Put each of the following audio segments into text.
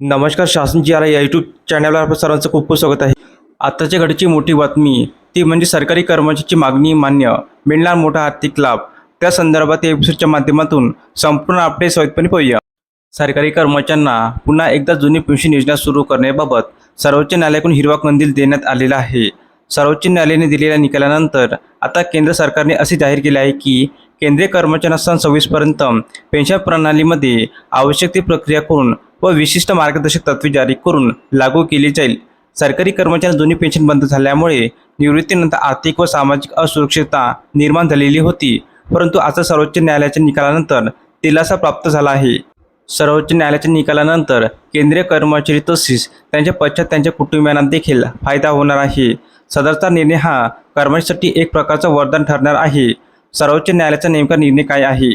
नमस्कार शासन जी आर या यूट्यूब चॅनलवर आपलं सर्वांचं खूप खूप स्वागत आहे. आत्ताच्या घडीची मोठी बातमी ती म्हणजे सरकारी कर्मचाऱ्याची मागणी मान्य मिळणार मोठा आर्थिक लाभ. त्या संदर्भात या एपिसोडच्या माध्यमातून संपूर्ण अपडेट स्वयंपणे पाहूया. सरकारी कर्मचाऱ्यांना पुन्हा एकदा जुनी पेन्शन योजना सुरू करण्याबाबत सर्वोच्च न्यायालयाकडून हिरवा कंदील देण्यात आलेला आहे. सर्वोच्च न्यायालयाने दिलेल्या निकालानंतर आता केंद्र सरकारने असे जाहीर केले आहे की केंद्रीय कर्मचाऱ्यांना सन सव्वीसपर्यंत पेन्शन प्रणालीमध्ये आवश्यक ती प्रक्रिया करून व विशिष्ट मार्गदर्शक तत्त्वे जारी करून लागू केली जाईल. सरकारी कर्मचाऱ्यांना जुनी पेन्शन बंद झाल्यामुळे निवृत्तीनंतर आर्थिक व सामाजिक असुरक्षितता निर्माण झालेली होती. परंतु आता सर्वोच्च न्यायालयाच्या निकालानंतर दिलासा प्राप्त झाला आहे. सर्वोच्च न्यायालयाच्या निकालानंतर केंद्रीय कर्मचारी तसेच त्यांच्या पश्चात त्यांच्या कुटुंबियांना देखील फायदा होणार आहे. सदरचा निर्णय हा कर्मचाऱ्यांसाठी एक प्रकारचं वरदान ठरणार आहे. सर्वोच्च न्यायालयाचा नेमका निर्णय काय आहे?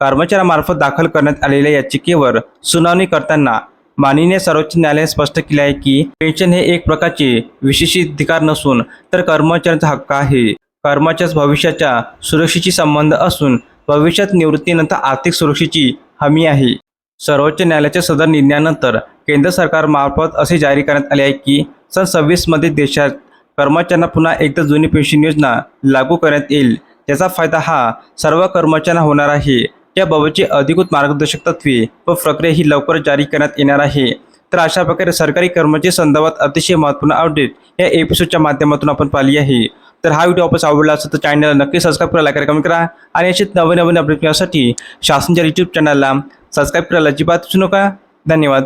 कर्मचाऱ्यामार्फत दाखल करण्यात आलेल्या याचिकेवर सुनावणी करताना माननीय सर्वोच्च न्यायालयाने स्पष्ट केले आहे की पेन्शन हे एक प्रकारचे विशेषाधिकार नसून तर कर्मचाऱ्यांचा हक्क आहे. कर्मचाऱ्यास भविष्याच्या सुरक्षेशी संबंध असून भविष्यात निवृत्तीनंतर आर्थिक सुरक्षेची हमी आहे. सर्वोच्च न्यायालयाच्या सदर निर्णयानंतर केंद्र सरकारमार्फत असे जारी करण्यात आले आहे की सन सव्वीसमध्ये देशात कर्मचाऱ्यांना पुन्हा एकदा जुनी पेन्शन योजना लागू करण्यात येईल. त्याचा फायदा हा सर्व कर्मचाऱ्यांना होणार आहे. याबाबतची अधिकृत मार्गदर्शक तत्त्वे व प्रक्रिया ही लवकरच जारी करण्यात येणार आहे. तर अशा प्रकारे सरकारी कर्मचारी संदर्भात अतिशय महत्त्वपूर्ण अपडेट या एपिसोडच्या माध्यमातून आपण पाहिली आहे. तर हा व्हिडिओ आपण आवडला असेल तर चॅनलला नक्की सबस्क्राईब करा लाईक करा कमेंट करा आणि असेच नवीन नवीन अपडेट मिळण्यासाठी शासनच्या यूट्यूब चॅनलला सबस्क्राईब करायला अजिबात विसरू नका. धन्यवाद.